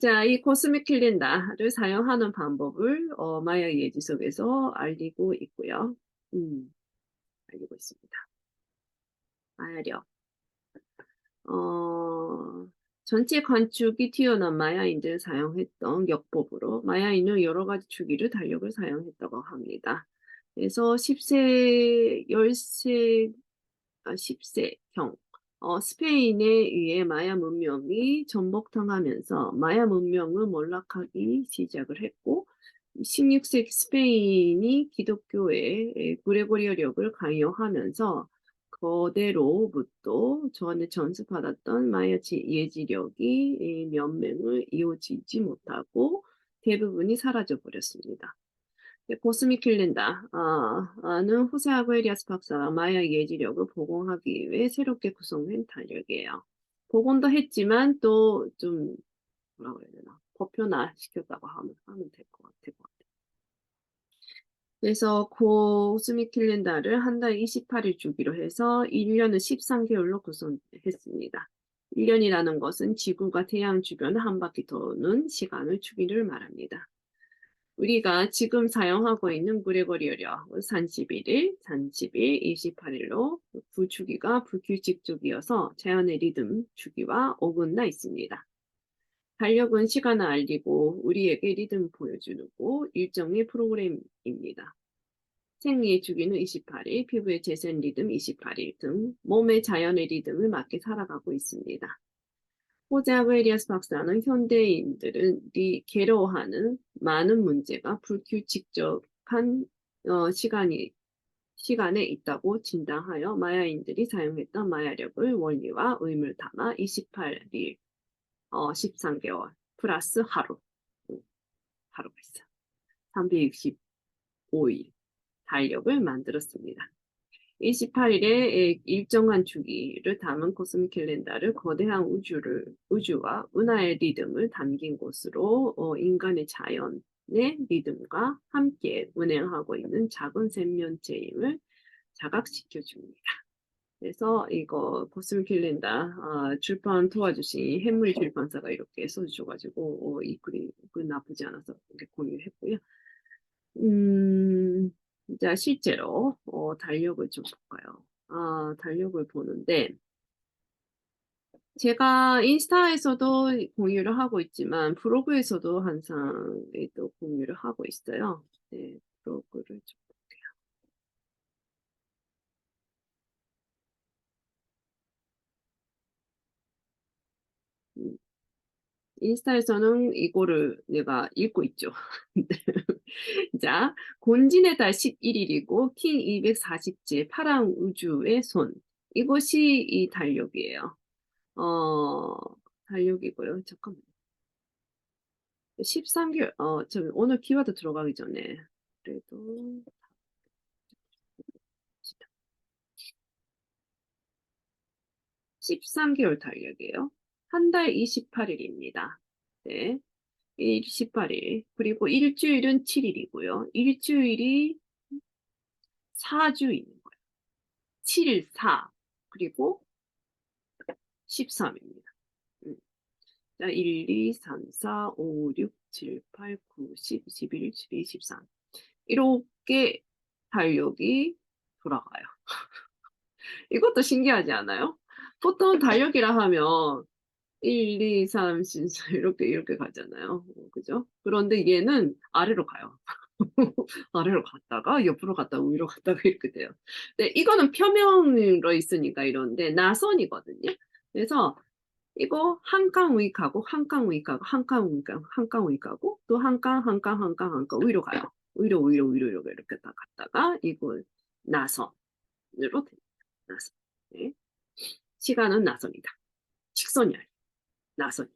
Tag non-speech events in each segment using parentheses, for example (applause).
자, 이 코스믹 캘린더를 사용하는 방법을 어, 마야 예지 속에서 알리고 있고요. 음, 알리고 있습니다. 마야력. 어, 전체 건축이 튀어나온 마야인들을 사용했던 역법으로 마야인은 여러 가지 주기를 달력을 사용했다고 합니다. 그래서 10세, 10세, 아, 10세경 어, 스페인에 의해 마야 문명이 전복당하면서 마야 문명은 몰락하기 시작을 했고 16세기 스페인이 기독교의 구레고리어력을 강요하면서 거대로부터 전에 전수받았던 마야 예지력이 면맹을 이어지지 못하고 대부분이 사라져 버렸습니다. 고스믹 킬린다는 호세 아구에리아스 박사가 마야 예지력을 복원하기 위해 새롭게 구성한 달력이에요. 복원도 했지만 또 좀 뭐라 그래야 되나 보편화 시켰다고 하면 하면 될 것 같아요. 그래서 고스믹 킬린다를 한 달 28일 주기로 해서 1년은 13개월로 구성했습니다. 1년이라는 것은 지구가 태양 주변을 한 바퀴 도는 시간을 주기를 말합니다. 우리가 지금 사용하고 있는 그레고리어력 31일, 30일, 28일로 부주기가 불규칙적이어서 자연의 리듬 주기와 어긋나 있습니다. 달력은 시간을 알리고 우리에게 리듬 보여주고 일정의 프로그램입니다. 생리의 주기는 28일, 피부의 재생 리듬 28일 등 몸의 자연의 리듬을 맞게 살아가고 있습니다. 호자브 에리아스 박사는 현대인들이 괴로워하는 많은 문제가 불규칙적한 어, 시간이 시간에 있다고 진단하여 마야인들이 사용했던 마야력을 원리와 의미를 담아 28일, 어, 13개월 플러스 하루, 하루가 있어. 365일 달력을 만들었습니다. 28일에 일정한 주기를 담은 코스믹 캘린더를 거대한 우주를, 우주와 은하의 리듬을 담긴 곳으로 어, 인간의 자연의 리듬과 함께 운행하고 있는 작은 생명체임을 자각시켜 줍니다. 그래서 이거 코스믹 캘린더 어, 출판 도와주신 해물 출판사가 이렇게 써주셔가지고 어, 이 글이 그 나쁘지 않아서 공유했고요. 음, 자, 실제로 어, 달력을 좀 볼까요? 아, 달력을 보는데 제가 인스타에서도 공유를 하고 있지만 브로그에서도 항상 또 공유를 하고 있어요. 네, 브로그를 좀 볼게요. 음, 인스타에서는 이거를 내가 읽고 있죠. (laughs) 자, 곤진의 달 11일이고 킹 240제 파랑 우주의 손. 이것이 이 달력이에요. 어, 달력이고요. 잠깐만. 13개월, 어, 저 오늘 키워드 들어가기 전에 그래도 13개월 달력이에요. 한 달 28일입니다. 네. 18일. 그리고 일주일은 7일이고요. 일주일이 4주 있는 거예요. 7일 4. 그리고 13입니다. 음. 자, 1, 2, 3, 4, 5, 6, 7, 8, 9, 10, 11, 12, 13. 이렇게 달력이 돌아가요. (laughs) 이것도 신기하지 않아요? 보통 달력이라 하면 1, 2, 3, 4 이렇게 이렇게 가잖아요. 어, 그죠? 그런데 얘는 아래로 가요. (laughs) 아래로 갔다가 옆으로 갔다가 위로 갔다가 이렇게 돼요. 근데 이거는 표면으로 있으니까 이런데 나선이거든요. 그래서 이거 한강 위가고 한강 위가고 한강 위가고 한강 위가고 또 한강 한강 한강 한강 위로 가요. 위로 위로 위로 이렇게 이렇게 딱 갔다가 이거 나선으로 됩니다. 나선. 네. 시간은 나선이다. 직선이 아니에요. 나선.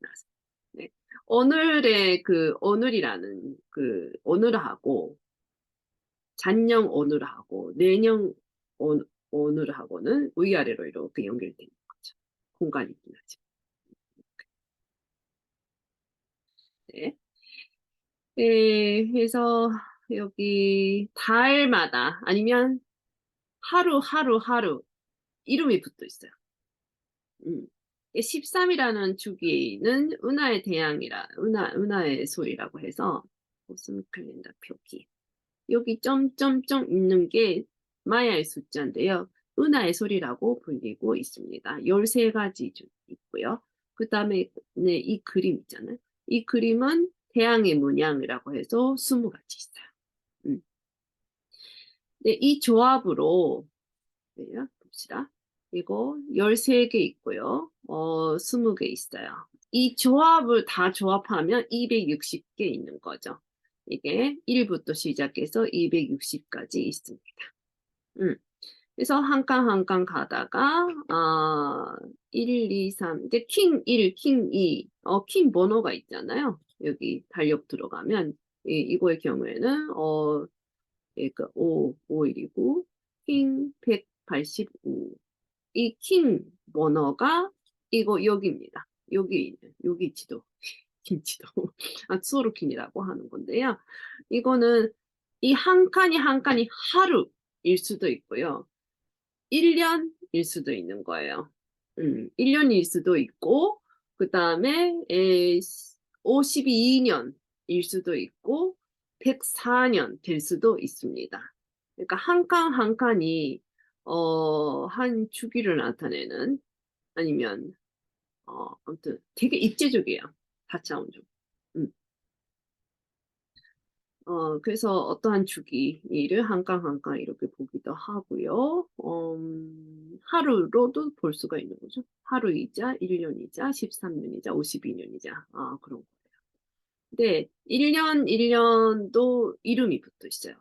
나선. 네. 오늘의 그 오늘이라는 그 오늘하고 잔영 오늘하고 내년 오, 오늘하고는 위아래로 이렇게 연결되는 거죠. 공간이 있긴 하죠. 네. 네, 그래서 여기 달마다 아니면 하루 하루 하루 이름이 붙어 있어요. 음. 13이라는 주기는 은하의 대양이라 은하 은하의 소리라고 해서 무슨 캘린더 표기 여기 점점점 있는 게 마야의 숫자인데요. 은하의 소리라고 불리고 있습니다. 13가지 중 있고요. 그 다음에 네, 이 그림 있잖아요. 이 그림은 태양의 문양이라고 해서 20가지 있어요. 음. 네, 이 조합으로 네, 봅시다. 이거 13개 있고요. 어, 20개 있어요. 이 조합을 다 조합하면 260개 있는 거죠. 이게 1부터 시작해서 260까지 있습니다. 음. 그래서 한 칸 한 칸 가다가 아 1, 2, 3 이제 킹 1, 킹 2, 어, 킹 번호가 있잖아요. 여기 달력 들어가면 이, 이거의 경우에는 어 그러니까 5, 5일이고 킹 185. 이킹 번호가 이거 여기입니다. 여기 있는 여기 지도 김치도 (laughs) 아 수로킨이라고 하는 건데요. 이거는 이 한 칸이 한 칸이 하루일 수도 있고요. 1년일 수도 있는 거예요. 음, 1년일 수도 있고 그 다음에 52년일 수도 있고 104년 될 수도 있습니다. 그러니까 한 칸 한 칸이 어, 한 주기를 나타내는 아니면 어, 아무튼 되게 입체적이에요. 다차원적. 음. 어, 그래서 어떠한 주기를 한칸한칸 이렇게 보기도 하고요. 음, 하루로도 볼 수가 있는 거죠. 하루이자, 1년이자, 13년이자, 52년이자. 아, 그런 거예요. 근데 1년, 1년도 이름이 붙어 있어요.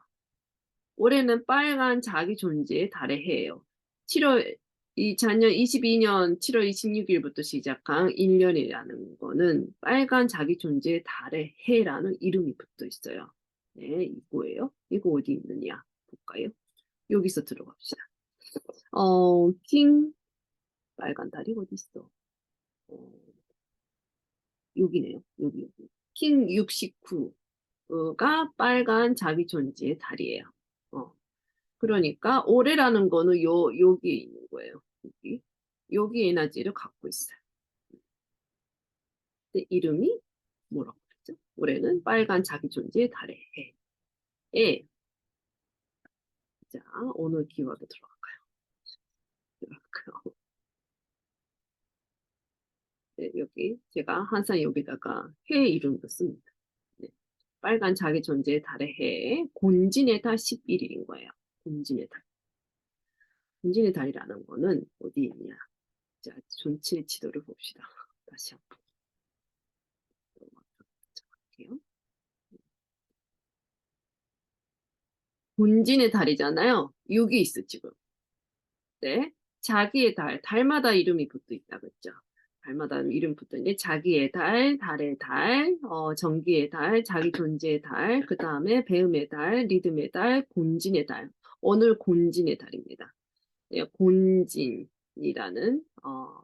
올해는 빨간 자기 존재의 달의 해예요. 7월 이 작년 22년 7월 26일부터 시작한 1년이라는 거는 빨간 자기 존재의 달의 해라는 이름이 붙어 있어요. 네, 이거예요. 이거 어디 있느냐 볼까요? 여기서 들어갑시다. 어, 킹 빨간 달이 어디 있어? 어, 여기네요. 여기 여기. 킹 69가 빨간 자기 존재의 달이에요. 어. 그러니까 올해라는 거는 요 여기에 있는 거예요. 여기 여기 에너지를 갖고 있어요. 이름이 뭐라고 그랬죠? 올해는 빨간 자기 존재의 달의 해. 예. 자, 오늘 키워드 들어갈까요? 들어갈까요? 네, 여기 제가 항상 여기다가 해 이름도 씁니다. 네. 빨간 자기 존재의 달의 해, 곤진의 달 11일인 거예요. 곤진의 달. 곤진의 달이라는 거는 어디 있냐? 자, 전체 지도를 봅시다. 다시 한번. 할게요. 본진의 달이잖아요. 여기 있어, 지금. 네. 자기의 달, 달마다 이름이 붙어 있다, 그랬죠? 달마다 이름 붙어 있는데, 자기의 달, 달의 달, 어, 정기의 달, 자기 존재의 달, 그 다음에 배움의 달, 리듬의 달, 곤진의 달. 오늘 곤진의 달입니다. 네, 곤진이라는, 어,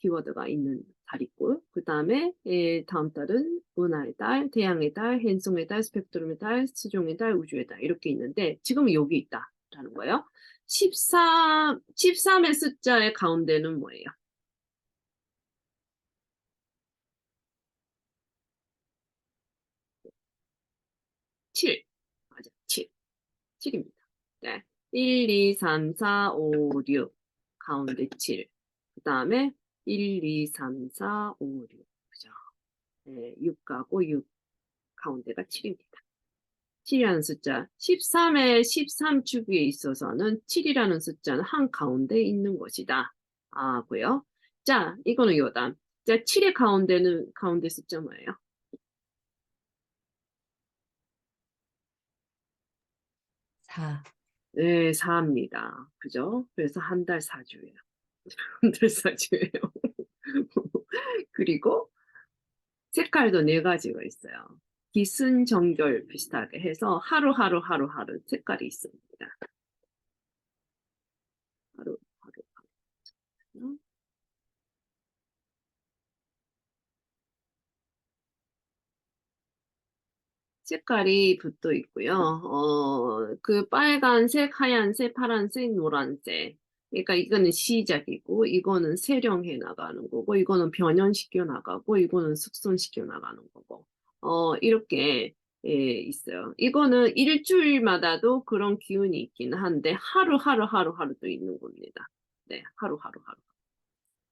키워드가 있는 달이고, 그 다음에 예, 다음 달은 은하의 달, 태양의 달, 헨송의 달, 스펙트럼의 달, 수종의 달, 우주의 달 이렇게 있는데 지금은 여기 있다라는 거예요. 13, 13의 숫자의 가운데는 뭐예요? 칠 맞아, 7. 7입니다. 네. 1, 2, 3, 4, 5, 6 가운데 7. 그 다음에 1, 2, 3, 4, 5, 6. 그죠? 네, 6 가고 6 가운데가 7입니다. 7이라는 숫자, 13의 13축에 있어서는 7이라는 숫자는 한 가운데 있는 것이다. 아고요. 자, 이거는 요단. 자, 7의 가운데는 가운데 숫자 뭐예요? 4. 네, 4입니다. 그죠? 그래서 한 달 4주예요. 한 달 4주예요. (laughs) 그리고 색깔도 네 가지가 있어요. 기순 정결 비슷하게 해서 하루하루 하루하루 색깔이 있습니다. 하루. 색깔이 붙어 있고요. 어, 그 빨간색, 하얀색, 파란색, 노란색. 그러니까 이거는 시작이고, 이거는 세령해 나가는 거고, 이거는 변형시켜 나가고, 이거는 숙성시켜 나가는 거고, 어, 이렇게 예, 있어요. 이거는 일주일마다도 그런 기운이 있긴 한데, 하루, 하루, 하루, 하루도 있는 겁니다. 네, 하루, 하루, 하루.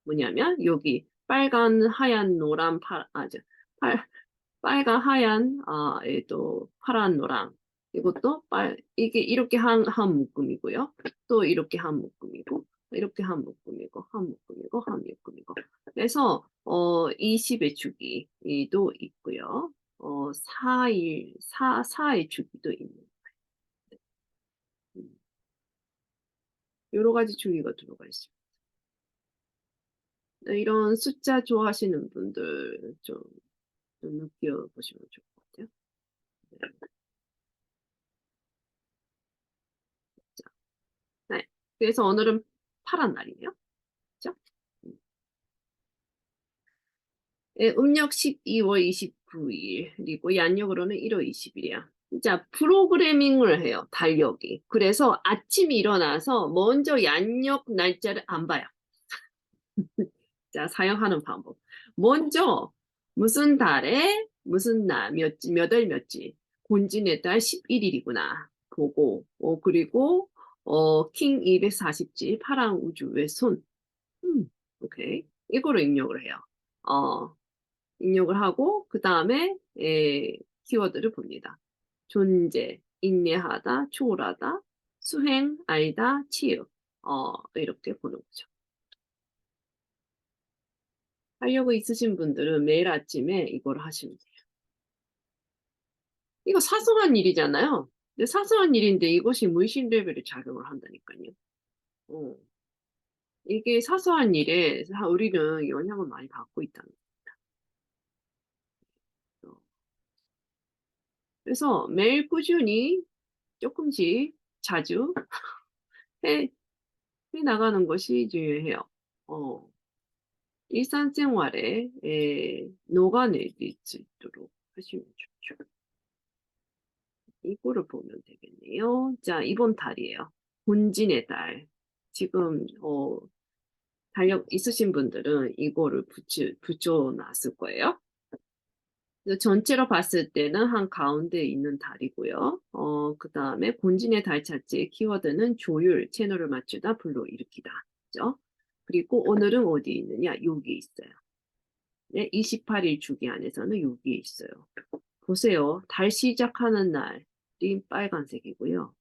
뭐냐면, 여기 빨간, 하얀, 노란, 파, 아, 저, 빨, 빨간, 하얀, 아, 예, 또 파란, 노랑. 이것도 빨, 이게 이렇게 한, 한 묶음이고요. 또 이렇게 한 묶음이고, 이렇게 한 묶음이고, 한 묶음이고, 한 묶음이고. 그래서, 어, 20의 주기도 있고요. 어, 4일, 4, 4의 주기도 있는 거예요. 음. 여러 가지 주기가 들어가 있습니다. 네, 이런 숫자 좋아하시는 분들 좀, 좀 느껴보시면 좋을 것 같아요. 네. 네. 그래서 오늘은 파란 날이네요. 그죠? 음. 예, 음력 12월 29일, 그리고 양력으로는 1월 20일이야. 자, 프로그래밍을 해요, 달력이. 그래서 아침에 일어나서 먼저 양력 날짜를 안 봐요. (laughs) 자, 사용하는 방법. 먼저, 무슨 달에, 무슨 날, 몇, 지- 몇 월, 몇지, 곤진의 달 11일이구나. 보고, 어, 그리고, 어, 킹 240지, 파랑 우주의 손. 음, 오케이. 이거를 입력을 해요. 어, 입력을 하고, 그 다음에, 에, 키워드를 봅니다. 존재, 인내하다, 초월하다, 수행, 알다, 치유. 어, 이렇게 보는 거죠. 하려고 있으신 분들은 매일 아침에 이걸 하시면 돼요. 이거 사소한 일이잖아요. 근데 사소한 일인데 이것이 무의식 레벨에 작용을 한다니까요. 어. 이게 사소한 일에 사- 우리는 영향을 많이 받고 있다는 겁니다. 어. 그래서 매일 꾸준히 조금씩 자주 (laughs) 해, 해 나가는 것이 중요해요. 어. 일상생활에 에, 녹아낼 수 있도록 하시면 좋죠. 이거를 보면 되겠네요. 자, 이번 달이에요. 본진의 달. 지금, 어, 달력 있으신 분들은 이거를 붙여, 붙여놨을 거예요. 전체로 봤을 때는 한 가운데 있는 달이고요. 어, 그 다음에 본진의 달 자체의 키워드는 조율, 채널을 맞추다, 불러일으키다. 그죠? 그리고 오늘은 어디 있느냐? 여기 있어요. 네, 28일 주기 안에서는 여기에 있어요. 보세요. 달 시작하는 날이 빨간색이고요.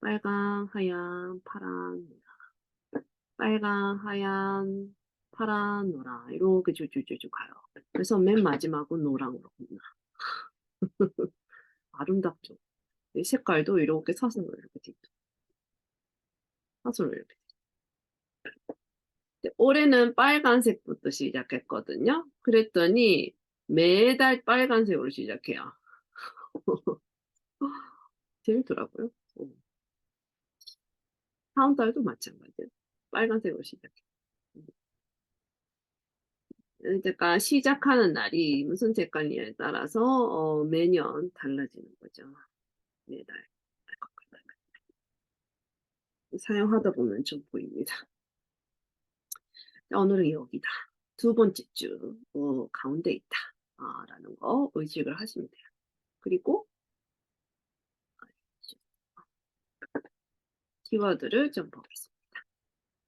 빨강, 하얀, 파란, 노랑. 빨강, 하얀, 파란, 노랑. 이렇게 쭉쭉쭉쭉 가요. 그래서 맨 마지막은 노랑으로 끝나. (laughs) 아름답죠? 이 색깔도 이렇게 사선으로 이렇게 돼 있죠. 사선으로 이렇게. 올해는 빨간색부터 시작했거든요. 그랬더니 매달 빨간색으로 시작해요. (laughs) 재밌더라고요. 어. 다음 달도 마찬가지예요. 빨간색으로 시작해. 그러니까 시작하는 날이 무슨 색깔이냐에 따라서 어, 매년 달라지는 거죠. 매달. 사용하다 보면 좀 보입니다. 자, 오늘은 여기다. 두 번째 주 어, 가운데 있다. 아, 라는 거 의식을 하시면 돼요. 그리고 키워드를 좀 보겠습니다.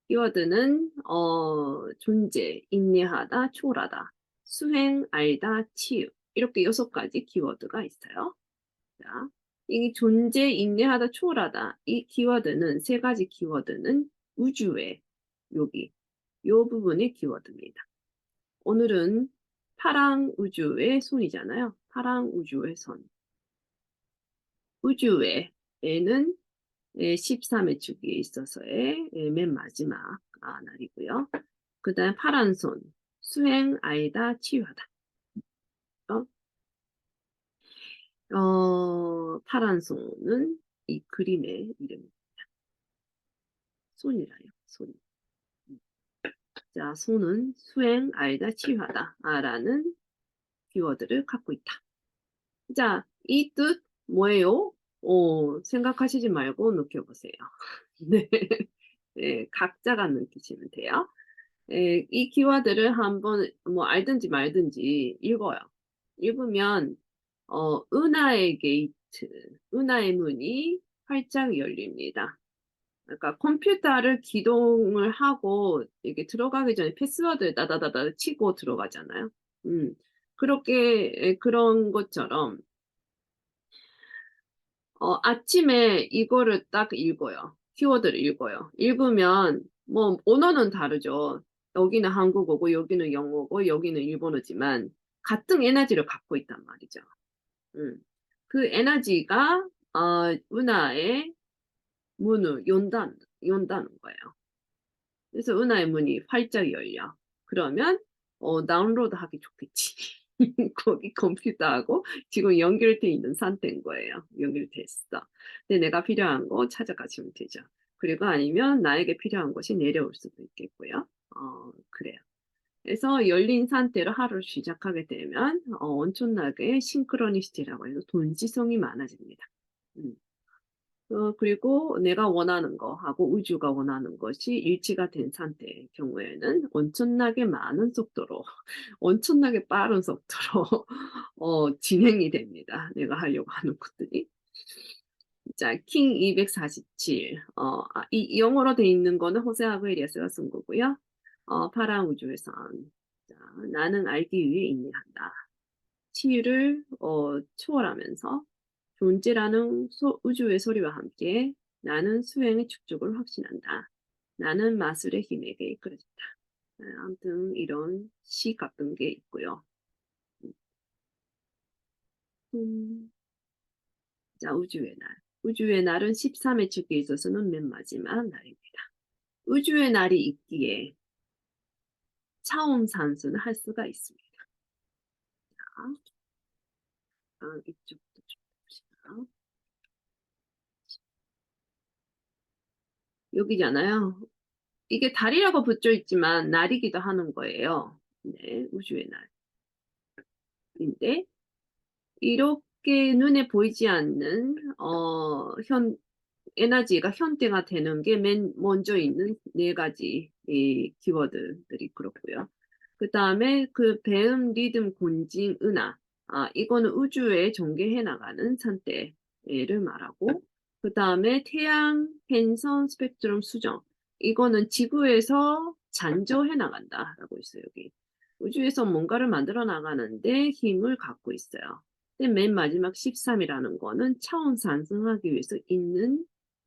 키워드는 어, 존재, 인내하다, 초월하다, 수행, 알다, 치유 이렇게 여섯 가지 키워드가 있어요. 자, 이 존재, 인내하다, 초월하다 이 키워드는 세 가지 키워드는 우주의 여기 요 부분이 키워드입니다. 오늘은 파랑 우주의 손이잖아요. 파랑 우주의 손. 우주의 에는 13의 주기에 있어서의 예, 맨 마지막 아, 날이고요. 그 다음 파란 손, 수행, 아이다, 치유하다. 어? 어, 파란 손은 이 그림의 이름입니다. 손이라요, 손. 자, 손은 수행, 아이다, 치유하다. 아, 라는 키워드를 갖고 있다. 자, 이 뜻 뭐예요? 어, 생각하시지 말고 느껴보세요. (laughs) 네. 예, 각자가 느끼시면 돼요. 예, 이 키워드를 한번 뭐 알든지 말든지 읽어요. 읽으면 어, 은하의 게이트, 은하의 문이 활짝 열립니다. 그러니까 컴퓨터를 기동을 하고 이게 들어가기 전에 패스워드 따다다다 치고 들어가잖아요. 음, 그렇게 에, 그런 것처럼 어, 아침에 이거를 딱 읽어요. 키워드를 읽어요. 읽으면 뭐 언어는 다르죠. 여기는 한국어고 여기는 영어고 여기는 일본어지만 같은 에너지를 갖고 있단 말이죠. 음. 그 에너지가 어, 은하의 문을 연다는, 연다는 거예요. 그래서 은하의 문이 활짝 열려. 그러면 어, 다운로드 하기 좋겠지. (laughs) 거기 컴퓨터하고 지금 연결돼 있는 상태인 거예요. 연결됐어. 근데 내가 필요한 거 찾아가시면 되죠. 그리고 아니면 나에게 필요한 것이 내려올 수도 있겠고요. 어, 그래요. 그래서 열린 상태로 하루를 시작하게 되면 어, 엄청나게 싱크로니시티라고 해서 돈지성이 많아집니다. 음. 어, 그리고 내가 원하는 거하고 우주가 원하는 것이 일치가 된 상태의 경우에는 엄청나게 많은 속도로, (laughs) 엄청나게 빠른 속도로 (laughs) 어, 진행이 됩니다. 내가 하려고 하는 것들이. 자, 킹 247. 어, 아, 이, 이 영어로 돼 있는 거는 호세 아구에리아스가 쓴 거고요. 어, 파란 우주에선 자, 나는 알기 위해 인내한다. 치유를 어, 초월하면서 존재라는 소- 우주의 소리와 함께 나는 수행의 축적을 확신한다. 나는 마술의 힘에게 이끌어진다. 아, 아무튼 이런 시 같은 게 있고요. 음, 자, 우주의 날. 우주의 날은 13의 축에 있어서는 맨 마지막 날입니다. 우주의 날이 있기에 차원 산수는 할 수가 있습니다. 자, 아, 봅시다. 여기잖아요. 이게 달이라고 붙여 있지만 날이기도 하는 거예요. 네, 우주의 날인데 이렇게 눈에 보이지 않는 어, 현 에너지가 현대가 되는 게 맨 먼저 있는 네 가지 이 키워드들이 그렇고요. 그 다음에 그 배음, 리듬, 곤징, 은하. 아, 이거는 우주에 전개해 나가는 상태를 말하고, 그 다음에 태양, 펜선, 스펙트럼, 수정. 이거는 지구에서 잔조해 나간다라고 있어요, 여기. 우주에서 뭔가를 만들어 나가는데 힘을 갖고 있어요. 근데 맨 마지막 13이라는 거는 차원 상승하기 위해서 있는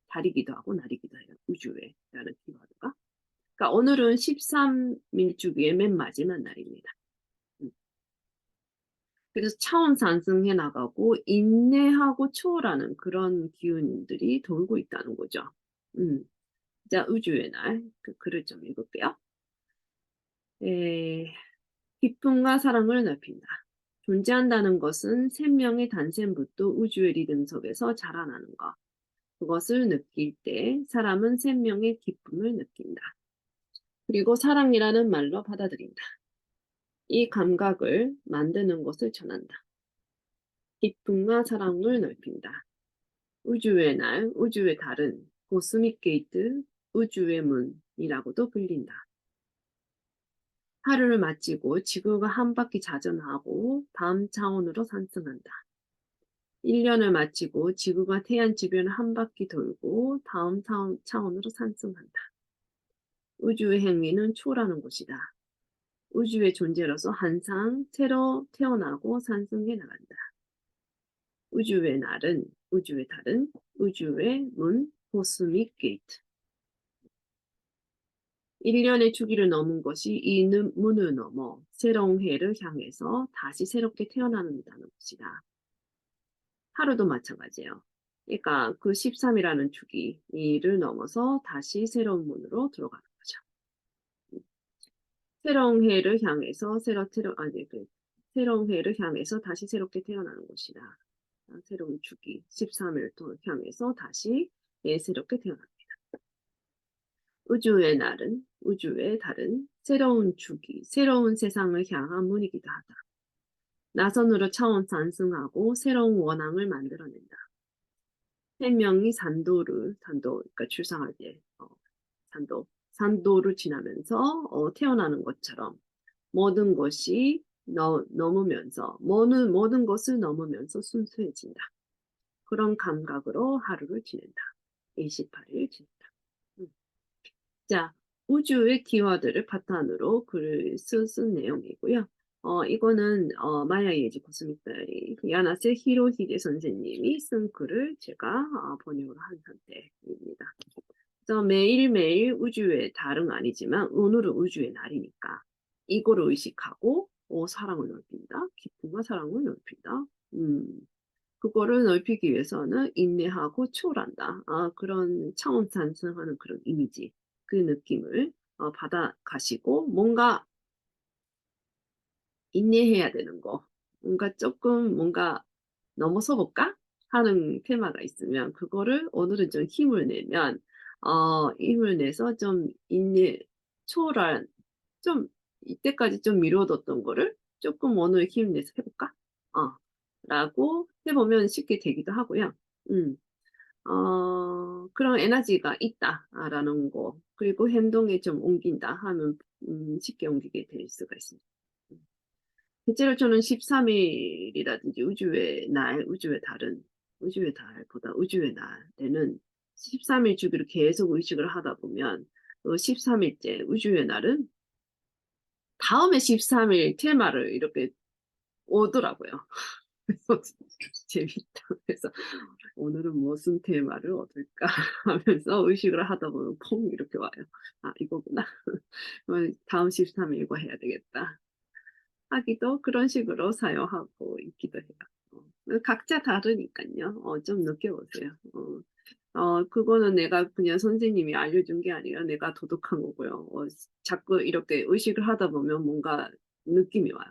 달이기도 하고 날이기도 해요. 우주에 라는 키워드가. 그러니까 오늘은 13일 주기의 맨 마지막 날입니다. 음. 그래서 차원 상승해 나가고 인내하고 초월하는 그런 기운들이 돌고 있다는 거죠. 음. 자, 우주의 날. 그 글을 좀 읽을게요. 에, 기쁨과 사랑을 넓힌다. 존재한다는 것은 생명의 단생부터 우주의 리듬 속에서 자라나는 것. 그것을 느낄 때 사람은 생명의 기쁨을 느낀다. 그리고 사랑이라는 말로 받아들인다. 이 감각을 만드는 것을 전한다. 기쁨과 사랑을 넓힌다. 우주의 날, 우주의 달은 고스믹 게이트, 우주의 문이라고도 불린다. 하루를 마치고 지구가 한 바퀴 자전하고 다음 차원으로 상승한다. 1년을 마치고 지구가 태양 주변을 한 바퀴 돌고 다음 차원, 차원으로 상승한다. 우주의 행위는 초라는 것이다. 우주의 존재로서 항상 새로 태어나고 상승해 나간다. 우주의 날은, 우주의 달은, 우주의 문, 코스믹 게이트. 1년의 주기를 넘은 것이 이 문- 문을 넘어 새로운 해를 향해서 다시 새롭게 태어난다는 것이다. 하루도 마찬가지예요. 그러니까 그 13이라는 주기를 넘어서 다시 새로운 문으로 들어가는. 새로운 해를 향해서 새로 새로 아니 그 새로운 해를 향해서 다시 새롭게 태어나는 것이다. 아, 새로운 주기 13일 또 향해서 다시 예, 새롭게 태어납니다. 우주의 날은 우주의 달은 새로운 주기, 새로운 세상을 향한 문이기도 하다. 나선으로 차원 상승하고 새로운 원앙을 만들어낸다. 생명이 산도를, 산도, 그러니까 출생할 때, 어, 산도. 산도를 지나면서 어, 태어나는 것처럼 모든 것이 너, 넘으면서 모든, 모든 것을 넘으면서 순수해진다. 그런 감각으로 하루를 지낸다. 28일 지낸다. 음. 자, 우주의 키워드를 바탕으로 글을 쓴, 쓴 내용이고요. 어, 이거는 어, 마야 예지 코스믹다리 야나세 히로히데 선생님이 쓴 글을 제가 어, 번역을 한 상태입니다. 그래서 매일매일 우주의 달은 아니지만 오늘은 우주의 날이니까 이거를 의식하고 어, 사랑을 넓힌다. 기쁨과 사랑을 넓힌다. 음, 그거를 넓히기 위해서는 인내하고 초월한다. 아, 그런 차원 산성하는 그런 이미지, 그 느낌을 어, 받아가시고 뭔가 인내해야 되는 거, 뭔가 조금 뭔가 넘어서 볼까 하는 테마가 있으면 그거를 오늘은 좀 힘을 내면 어, 힘을 내서 좀 인내 초월한 좀 이때까지 좀 미뤄뒀던 거를 조금 오늘 힘내서 해볼까? 어, 라고 해보면 쉽게 되기도 하고요. 음, 어, 그런 에너지가 있다라는 거, 그리고 행동에 좀 옮긴다 하면 음, 쉽게 옮기게 될 수가 있습니다. 음. 실제로 저는 13일이라든지 우주의 날, 우주의 달은, 우주의 달보다 우주의 날에는 13일 주기를 계속 의식을 하다 보면, 그 13일째 우주의 날은 다음에 13일 테마를 이렇게 오더라고요. (laughs) 재밌다. 그래서 오늘은 무슨 테마를 얻을까 (laughs) 하면서 의식을 하다 보면 퐁 이렇게 와요. 아 이거구나. (laughs) 다음 13일과 해야 되겠다. 하기도 그런 식으로 사용하고 있기도 해요. 어, 각자 다르니까요. 어, 좀 느껴보세요. 어, 어, 그거는 내가 그냥 선생님이 알려준 게 아니라 내가 도둑한 거고요. 어, 자꾸 이렇게 의식을 하다 보면 뭔가 느낌이 와요.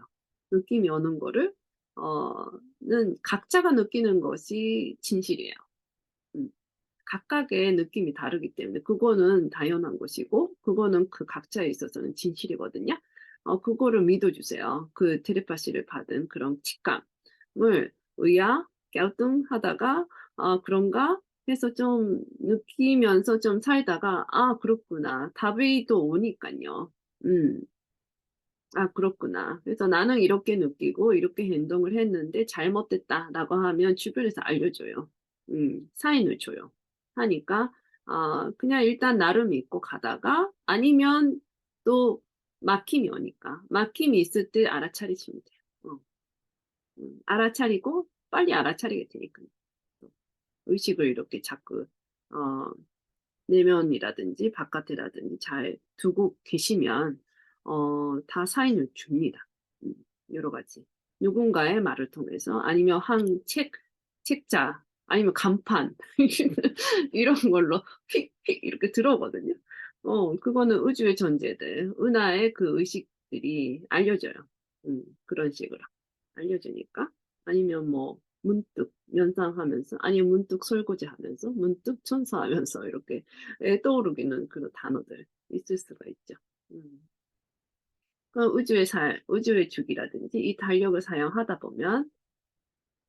느낌이 오는 거를, 어, 는 각자가 느끼는 것이 진실이에요. 음, 각각의 느낌이 다르기 때문에 그거는 당연한 것이고, 그거는 그 각자에 있어서는 진실이거든요. 어, 그거를 믿어주세요. 그 테레파시를 받은 그런 직감을 의아, 갸우뚱하다가, 아, 그런가? 해서 좀 느끼면서 좀 살다가, 아, 그렇구나. 답이 또 오니까요. 음. 아, 그렇구나. 그래서 나는 이렇게 느끼고 이렇게 행동을 했는데 잘못됐다라고 하면 주변에서 알려줘요. 음, 사인을 줘요. 하니까, 아, 그냥 일단 나를 믿고 가다가 아니면 또 막힘이 오니까 막힘이 있을 때 알아차리시면 돼요. 어. 음, 알아차리고 빨리 알아차리게 되니까요. 의식을 이렇게 자꾸 어, 내면이라든지 바깥이라든지 잘 두고 계시면 어, 다 사인을 줍니다. 음, 여러 가지 누군가의 말을 통해서 아니면 한 책 책자 아니면 간판 (laughs) 이런 걸로 픽픽 이렇게 들어오거든요. 어, 그거는 우주의 존재들, 은하의 그 의식들이 알려줘요. 음, 그런 식으로 알려주니까 아니면 뭐 문득 연상하면서 아니면 문득 설거지하면서 문득 천사하면서 (laughs) 이렇게 에, 떠오르기는 그런 단어들 있을 수가 있죠. 음. 그 우주의 살, 우주의 주기라든지 이 달력을 사용하다 보면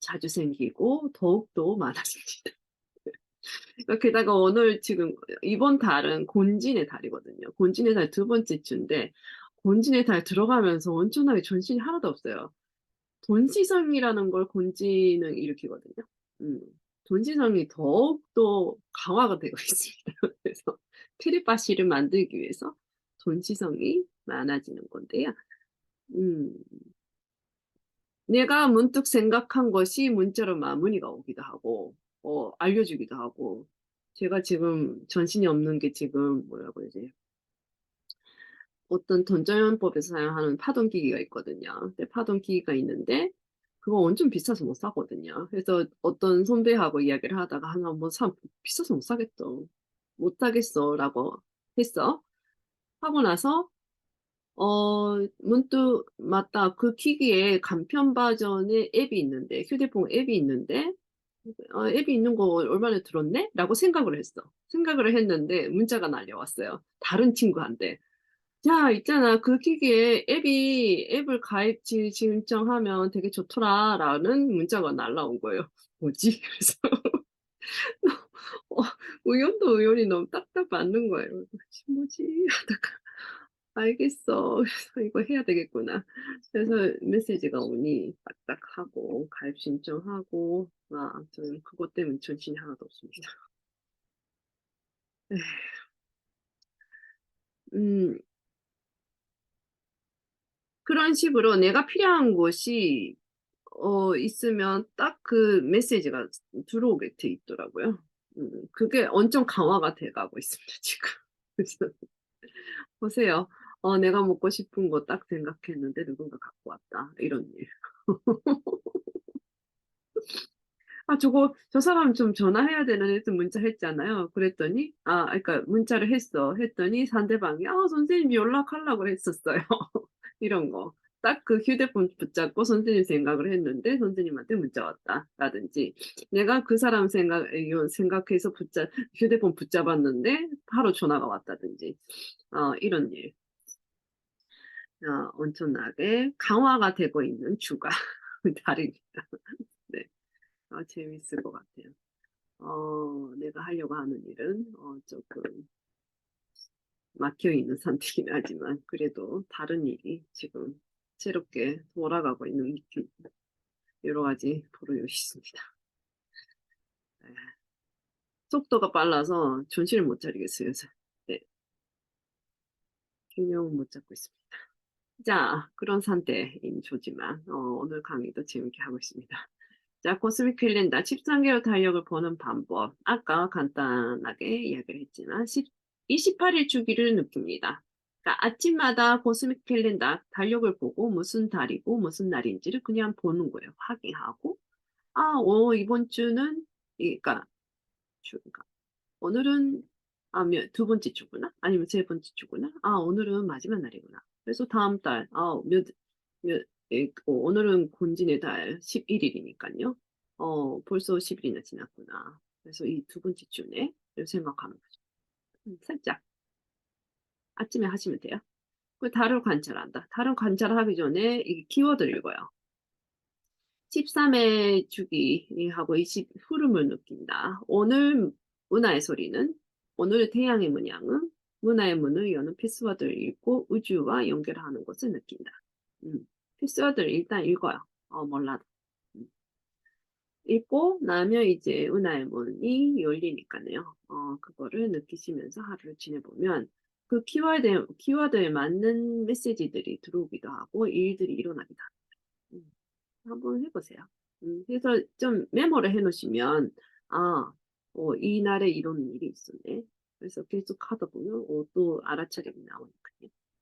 자주 생기고 더욱더 많아집니다. (laughs) 게다가 오늘 지금 이번 달은 곤진의 달이거든요. 곤진의 달 두 번째 주인데 곤진의 달 들어가면서 온전하게 전신이 하나도 없어요. 돈시성이라는 걸 곤지는 일으키거든요. 음, 돈시성이 더욱더 강화가 되고 (laughs) 있습니다. 그래서 트리파시를 만들기 위해서 돈시성이 많아지는 건데요. 음, 내가 문득 생각한 것이 문자로 마무리가 오기도 하고, 어, 알려주기도 하고, 제가 지금 전신이 없는 게 지금 뭐라고 해야지? 어떤 던전법에서 사용하는 파동 기기가 있거든요. 근데 파동 기기가 있는데 그거 완전 비싸서 못 사거든요. 그래서 어떤 선배하고 이야기를 하다가 하나 뭐 사, 비싸서 못 사겠어. 못 사겠어. 라고 했어. 하고 나서 어, 문득, 맞다. 그 기기에 간편 버전의 앱이 있는데, 휴대폰 앱이 있는데, 어, 앱이 있는 거 얼마나 들었네? 라고 생각을 했어. 생각을 했는데, 문자가 날려왔어요. 다른 친구한테. 야, 있잖아. 그 기기에 앱이, 앱을 가입 지- 신청하면 되게 좋더라. 라는 문자가 날라온 거예요. (laughs) 뭐지? 그래서 (laughs) 어 우연도 우연히 너무 딱딱 맞는 거예요. 뭐지?' (laughs) 하다가 '알겠어. 그래서 이거 해야 되겠구나.' 그래서 메시지가 오니 딱딱하고 가입 신청하고 아 저는 그것 때문에 정신이 하나도 없습니다. 에휴. 음. 그런 식으로 내가 필요한 곳이 어 있으면 딱 그 메시지가 들어오게 돼 있더라고요. 음 그게 엄청 강화가 돼 가고 있습니다 (laughs) 지금. 보세요. 어 '내가 먹고 싶은 거 딱 생각했는데 누군가 갖고 왔다.' 이런 일. (laughs) 아 저거 저 사람 좀 전화해야 되는데 문자 했잖아요. 그랬더니 아 그러니까 문자를 했어. 했더니 상대방이 "아 선생님이 연락하려고 했었어요." (laughs) 이런 거. 딱 그 휴대폰 붙잡고 선생님 생각을 했는데 선생님한테 문자가 왔다라든지 내가 그 사람 생각 요 생각해서 붙잡 휴대폰 붙잡았는데 바로 전화가 왔다든지 어 이런 일. 어 엄청나게 강화가 되고 있는 주가 (laughs) 달입니다. 네. 아 재밌을 것 같아요. 어 내가 하려고 하는 일은 어 쪼끔 막혀 있는 (laughs) 상태이긴 하지만 그래도 다른 일이 지금 새롭게 돌아가고 있는 느낌. 여러 가지 보고 있습니다. 예. 속도가 빨라서 정신을 못 차리겠어요. 네. 균형을 못 잡고 있습니다. 자 그런 상태인 저지만 어 오늘 강의도 재밌게 하고 있습니다. 자 코스믹 캘린더 13 개월 달력을 보는 방법. 아까 간단하게 이야기를 했지만 십 28일 주기를 느낍니다. 그러니까 아침마다 코스믹 캘린더 달력을 보고 무슨 달이고 무슨 날인지를 그냥 보는 거예요. 확인하고 '아 어 이번 주는' 이 그러니까 주가 '오늘은 아몇두 번째 주구나.' 아니면 '세 번째 주구나. 아 오늘은 마지막 날이구나.' 그래서 다음 달아몇몇예어 오늘은 권진의 달 11 일이니깐요. '어 벌써 10 일이나 지났구나. 그래서 이 두 번째 주네.' 생각하는 거죠. 음 살짝. 아침에 하시면 돼요. 그 달을 관찰한다. 달을 관찰하기 전에 이 키워드를 읽어요. 13회 주기하고 20 흐름을 느낀다. 오늘 문화의 소리는 오늘의 태양의 문양은 문화의 문을 여는 패스워드를 읽고 우주와 연결하는 것을 느낀다. 음. 패스워드를 일단 읽어요. 어 몰라도. 음. 읽고 나면 이제 은하의 문이 열리니까요. 어 그거를 느끼시면서 하루를 지내보면 그 키워드 키워드에 맞는 메시지들이 들어오기도 하고 일들이 일어나기도 합니다. 음. 한번 해 보세요. 음 그래서 좀 메모를 해 놓으시면 '아 어 이날에 이런 일이 있었네.' 그래서 계속 하다 보면 어 또 알아차림이 나오니깐요.